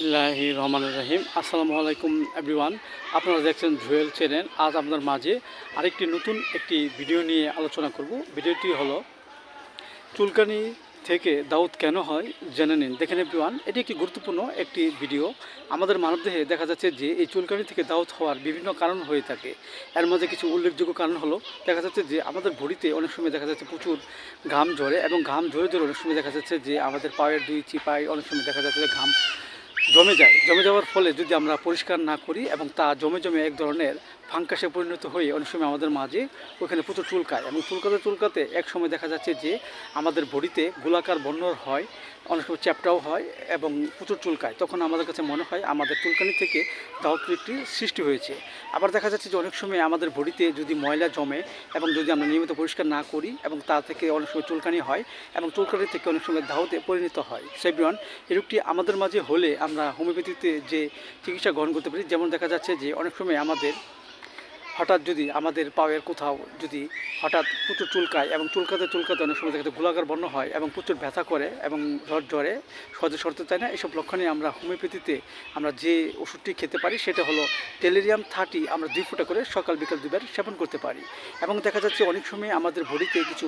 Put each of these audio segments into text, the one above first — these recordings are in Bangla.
বিসমিল্লাহি রহমান রহিম। আসসালামু আলাইকুম এভরিওয়ান আপনারা দেখছেন জুয়েল চ্যানেল আজ আপনার মাঝে আরেকটি নতুন একটি ভিডিও নিয়ে আলোচনা করব। ভিডিওটি হলো, চুলকানি থেকে দাউদ কেন হয় জেনে নিন। দেখেন এভরিওয়ান এটি একটি গুরুত্বপূর্ণ একটি ভিডিও। আমাদের মানবদেহে দেখা যাচ্ছে যে এই চুলকানি থেকে দাউদ হওয়ার বিভিন্ন কারণ হয়ে থাকে। এর মধ্যে কিছু উল্লেখযোগ্য কারণ হলো, দেখা যাচ্ছে যে আমাদের ভরিতে অনেক সময় দেখা যাচ্ছে প্রচুর ঘাম ঝরে এবং ঘাম ঝরে ঝরে অনেক সময় দেখা যাচ্ছে যে আমাদের পায়ের দুই চিপায় অনেক সময় দেখা যাচ্ছে যে ঘাম জমে যায়। জমে যাওয়ার ফলে যদি আমরা পরিষ্কার না করি এবং তা জমে জমে এক ধরনের ফাঙ্কাসে পরিণত হয়ে অনেক সময় আমাদের মাঝে ওখানে প্রচুর চুলকায় এবং চুলকাতে চুলকাতে এক সময় দেখা যাচ্ছে যে আমাদের বডিতে গোলাকার বর্ণর হয়, অনেক সময় চ্যাপটাও হয় এবং প্রচুর চুলকায়। তখন আমাদের কাছে মনে হয় আমাদের চুলকানি থেকে দাউত্রিকটি সৃষ্টি হয়েছে। আবার দেখা যাচ্ছে যে অনেক সময় আমাদের বডিতে যদি ময়লা জমে এবং যদি আমরা নিয়মিত পরিষ্কার না করি এবং তা থেকে অনেক সময় চুলকানি হয় এবং চুলকানি থেকে অনেক সময় দাউতে পরিণত হয়। সেব্রিয়ন এই রোগটি আমাদের মাঝে হলে আমরা হোমিওপ্যাথিতে যে চিকিৎসা গ্রহণ করতে পারি যেমন দেখা যাচ্ছে যে অনেক সময় আমাদের হঠাৎ যদি আমাদের পায়ের কোথাও যদি হঠাৎ প্রচুর চুলকায় এবং চুলকাতে চুলকাতে অনেক সময় দেখা যায় গোলাকার বর্ণ হয় এবং প্রচুর ব্যথা করে এবং জ্বর জ্বরে, সহজে সরতে চায় না, এসব লক্ষণে আমরা হোমিওপ্যাথিতে আমরা যে ওষুধটি খেতে পারি সেটা হলো টেলেরিয়াম থার্টি আমরা দুই ফুটা করে সকাল, বিকাল দুবার সেবন করতে পারি। এবং দেখা যাচ্ছে অনেক সময় আমাদের বডিতে কিছু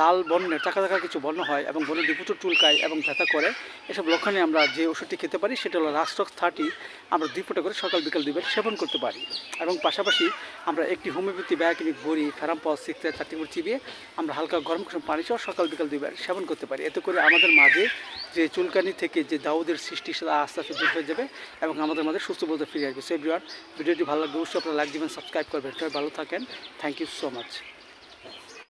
লাল বর্ণের টাকা টাকা কিছু বর্ণ হয় এবং বর্ণ দিয়ে প্রচুর চুলকায় এবং ব্যথা করে, এসব লক্ষণে আমরা যে ওষুধটি খেতে পারি সেটা হলো রাস্টক্স থার্টি আমরা দুই ফুটা করে সকাল, বিকাল দুবার সেবন করতে পারি। এবং পাশাপাশি আমরা একটি হোমিওপ্যাথি ব্যাগ বায়োকেমিক বড়ি পাওয়া সিক্সে চারটি করে চিবিয়ে আমরা হালকা গরম কুসুম পানি সহ সকাল বিকাল দুইবার সেবন করতে পারি। এতে করে আমাদের মাঝে যে চুলকানি থেকে যে দাউদের সৃষ্টি, সেটা আস্তে আস্তে দূর হয়ে যাবে এবং আমাদের মাঝে সুস্থ বলতে ফিরে আসবে। সো ভিডিওটি ভালো লাগবে অবশ্যই আপনারা লাইক দিবেন সাবস্ক্রাইব করবেন। সবাই ভালো থাকেন। Thank you so much